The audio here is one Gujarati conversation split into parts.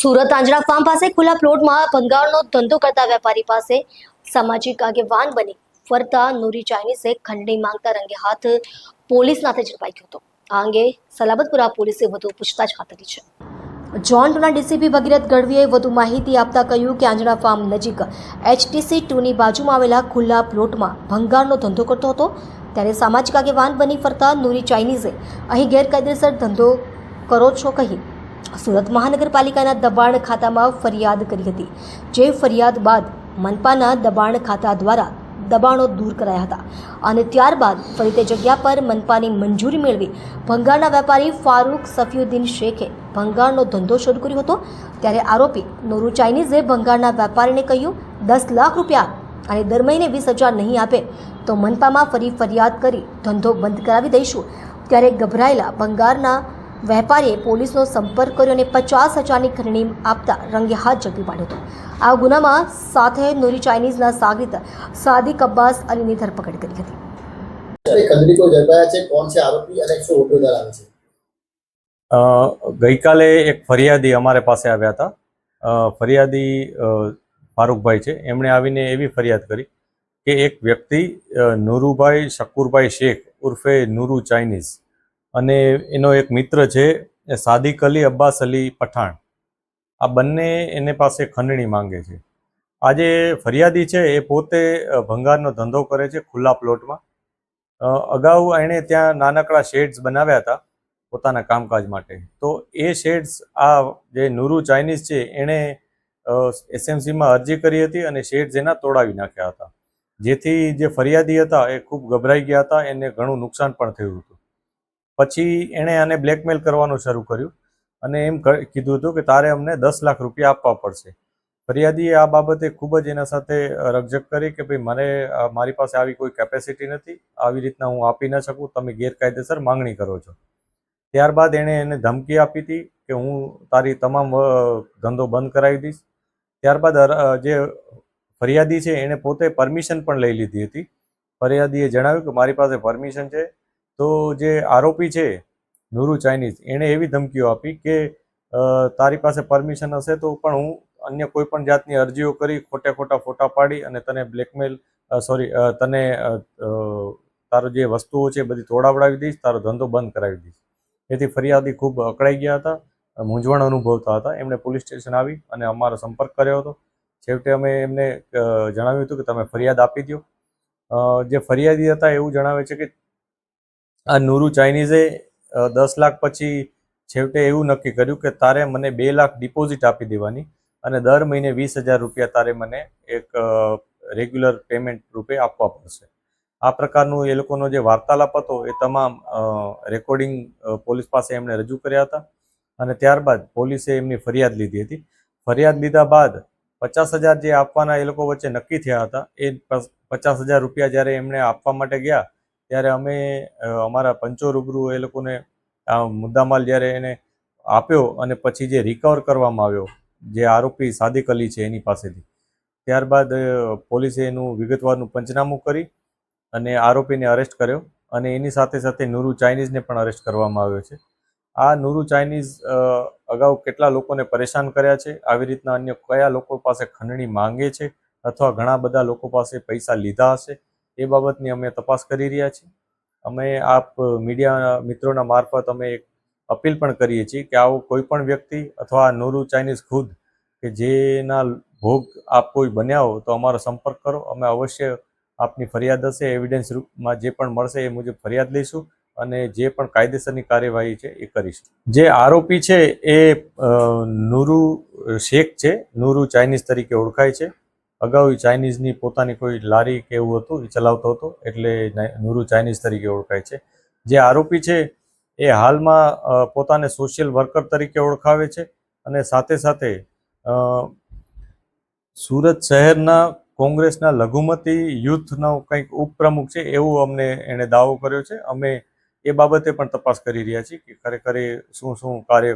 સુરત આંજણા ફાર્મ પાસે ખુલ્લા પ્લોટમાં ભંગારનો ધંધો કરતા વેપારી પાસે સામાજિક આગેવાન બની. ફરતા નૂરી ચાઇનીઝે ખંડણી માંગતા રંગે હાથ પોલીસ નાથે ઝડપાઈ ગયો હતો. આ અંગે સલાબતપુરા પોલીસે વધુ પૂછતાછ હાથ ધરી છે. જોન્ટના ડીસીપી ભગીરથ ગઢવીએ વધુ માહિતી આપતા કહ્યું કે આંજણા ફાર્મ નજીક એચટીસી ટુની બાજુમાં આવેલા ખુલ્લા પ્લોટમાં ભંગારનો ધંધો કરતો હતો. ત્યારે સામાજિક આગેવાન બની ફરતા નૂરી ચાઇનીઝે અહીં ગેરકાયદેસર ધંધો કરો છો કહી સુરત મહાનગરપાલિકાના દબાણ ખાતામાં ફરિયાદ કરી હતી, જે ફરિયાદ બાદ મનપાના દબાણ ખાતા દ્વારા દબાણો દૂર કરાયા હતા અને ત્યારબાદ ફરી તે જગ્યા પર મનપાની મંજૂરી મેળવી ભંગારના વેપારી ફારૂક સફીઉદ્દીન શેખે ભંગારનો ધંધો શરૂ કર્યો હતો. ત્યારે આરોપી નોરુ ચાઇનીઝે ભંગારના વેપારીને કહ્યું, દસ લાખ રૂપિયા અને દર મહિને વીસ હજાર નહીં આપે, તો મનપામાં ફરી ફરિયાદ કરી ધંધો બંધ કરાવી દઈશું. ત્યારે ગભરાયેલા ભંગારના વેપારીએ પોલીસનો સંપર્ક કર્યો અને પચાસ હજારની ખંડણી આપતા રંગે હાથ ઝડપી પાડ્યો હતો. આ ગુનામાં સાથે નૂરી ચાઇનીઝના સાગરીત સાદિક અબ્બાસ અલીની ધરપકડ કરી હતી. એ ખંડણીકો ઝડપાયા છે? કોણ છે આરોપી અને શું હોદ્દો ધરાવે છે? અ, ગઈકાલે એક ફરિયાદી અમારે પાસે આવ્યા હતા. ફરિયાદી ફારૂકભાઈ છે. એમણે આવીને એવી ફરિયાદ કરી કે એક વ્યક્તિ નુરુભાઈ શકુરભાઈ શેખ ઉર્ફે નુરુ ચાઇનીઝ અને એનો એક મિત્ર છે સાદિક અલી અબ્બાસ અલી પઠાણ. આ બંને એને પાસે ખંડણી માંગે છે. આ જે ફરિયાદી છે, એ પોતે ભંગારનો ધંધો કરે છે ખુલ્લા પ્લોટમાં. અગાઉ એણે ત્યાં નાનકડા શેડ્સ બનાવ્યા હતા પોતાના કામકાજ માટે. તો એ શેડ્સ, આ જે નુરુ ચાઇનીઝ છે, એણે એસએમસીમાં અરજી કરી હતી અને શેડ્સ એના તોડાવી નાખ્યા હતા. જેથી જે ફરિયાદી હતા, એ ખૂબ ગભરાઈ ગયા હતા, એને ઘણું નુકસાન પણ થયું હતું. પછી એણે આને બ્લેકમેલ કરવાનું શરૂ કર્યું અને એમ કીધું હતું કે તારે અમને દસ લાખ રૂપિયા આપવા પડશે. ફરિયાદીએ આ બાબતે ખૂબ જ એના સાથે રકઝક કરી કે ભાઈ મને મારી પાસે આવી કોઈ કેપેસિટી નથી, આવી રીતના હું આપી ન શકું, તમે ગેરકાયદેસર માંગણી કરો છો. ત્યારબાદ એણે એને ધમકી આપી હતી કે હું તારી તમામ ધંધો બંધ કરાવી દઈશ. ત્યારબાદ જે ફરિયાદી છે, એણે પોતે પરમિશન પણ લઈ લીધી હતી. ફરિયાદીએ જણાવ્યું કે મારી પાસે પરમિશન છે તો જે આરોપી છે, નુરુ ચાઇનીઝ, એણે એવી ધમકીઓ આપી કે તારી પાસે પરમિશન હશે તો પણ હું અન્ય કોઈ પણ જાતની અરજીઓ કરી, ખોટે ખોટા ફોટા પાડી અને તને બ્લેકમેલ સોરી તને તારો જે વસ્તુઓ છે બધી તોડાવડાવી દઈશ, તારો ધંધો બંધ કરાવી દઈશ. એથી ફરિયાદી ખૂબ અકળાઈ ગયા હતા, મૂંઝવણ અનુભવતા હતા. એમણે પોલીસ સ્ટેશન આવી અને અમારો સંપર્ક કર્યો હતો. છેવટે અમે એમને જણાવ્યું હતું કે તમે ફરિયાદ આપી દો જે ફરિયાદી હતા એવું જણાવે છે કે આ નુરુ ચાઇનીઝે દસ લાખ પછી છેવટે એવું નક્કી કર્યું કે તારે મને બે લાખ ડિપોઝિટ આપી દેવાની અને દર મહિને વીસ હજાર રૂપિયા તારે મને એક રેગ્યુલર પેમેન્ટ રૂપે આપવા પડશે. આ પ્રકારનું એ લોકોનો જે વાર્તાલાપ હતો એ તમામ રેકોર્ડિંગ પોલીસ પાસે એમણે રજૂ કર્યા હતા અને ત્યારબાદ પોલીસે એમની ફરિયાદ લીધી હતી. ફરિયાદ લીધા બાદ પચાસ હજાર જે આપવાના એ લોકો વચ્ચે નક્કી થયા હતા. એ પચાસ હજાર રૂપિયા જ્યારે એમણે આપવા માટે ગયા ત્યારે અમે અમારા પંચો રૂબરૂ એ લોકોને આ મુદ્દામાલ જ્યારે એને આપ્યો અને પછી જે રિકવર કરવામાં આવ્યો, જે આરોપી સાદિક અલી છે એની પાસેથી, ત્યારબાદ પોલીસે એનું વિગતવારનું પંચનામું કરી અને આરોપીને અરેસ્ટ કર્યો અને એની સાથે સાથે નુરુ ચાઇનીઝને પણ અરેસ્ટ કરવામાં આવ્યો છે. આ નુરુ ચાઇનીઝ અગાઉ કેટલા લોકોને પરેશાન કર્યા છે, આવી રીતના અન્ય કયા લોકો પાસે ખંડણી માંગે છે અથવા ઘણા બધા લોકો પાસે પૈસા લીધા હશે એ બાબતની અમે તપાસ કરી રહ્યા છીએ. અમે આપ મીડિયા મિત્રોના મારફત અમે એક અપીલ પણ કરીએ છીએ કે આવો કોઈ પણ વ્યક્તિ અથવા આ નુરુ ચાઇનીઝ ખુદ કે જેના ભોગ આપ કોઈ બન્યા હો તો અમારો સંપર્ક કરો. અમે અવશ્ય આપની ફરિયાદ હશે એવિડન્સ રૂપમાં જે પણ મળશે એ મુજબ ફરિયાદ લઈશું અને જે પણ કાયદેસરની કાર્યવાહી છે એ કરીશું. જે આરોપી છે એ નૂરુ શેખ છે, નુરુ ચાઇનીઝ તરીકે ઓળખાય છે. અગાઉ એ ચાઇનીઝની પોતાની કોઈ લારી કે એવું હતું એ ચલાવતો હતો, એટલે નુરુ ચાઇનીઝ તરીકે ઓળખાય છે. જે આરોપી છે, એ હાલમાં પોતાને સોશિયલ વર્કર તરીકે ઓળખાવે છે અને સાથે સાથે સુરત શહેરના કોંગ્રેસના લઘુમતી યુથનો કંઈક ઉપપ્રમુખ છે, એવું અમને એણે દાવો કર્યો છે. અમે એ બાબતે પણ તપાસ કરી રહ્યા છીએ કે ખરેખર એ શું શું કાર્ય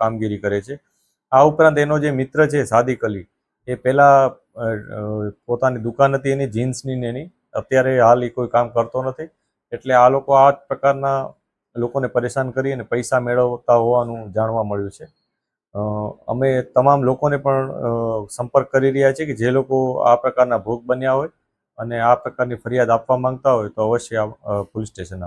કામગીરી કરે છે. આ ઉપરાંત એનો જે મિત્ર છે, સાદિક અલી એ પહેલાં પોતાની દુકાન હતી એની, જીન્સની ને એની. અત્યારે હાલ એ કોઈ કામ કરતો નથી. એટલે આ લોકો આ પ્રકારના લોકોને પરેશાન કરી અને પૈસા મેળવતા હોવાનું જાણવા મળ્યું છે. અમે તમામ લોકોને પણ સંપર્ક કરી રહ્યા છીએ કે જે લોકો આ પ્રકારના ભોગ બન્યા હોય અને આ પ્રકારની ફરિયાદ આપવા માંગતા હોય તો અવશ્ય પોલીસ સ્ટેશન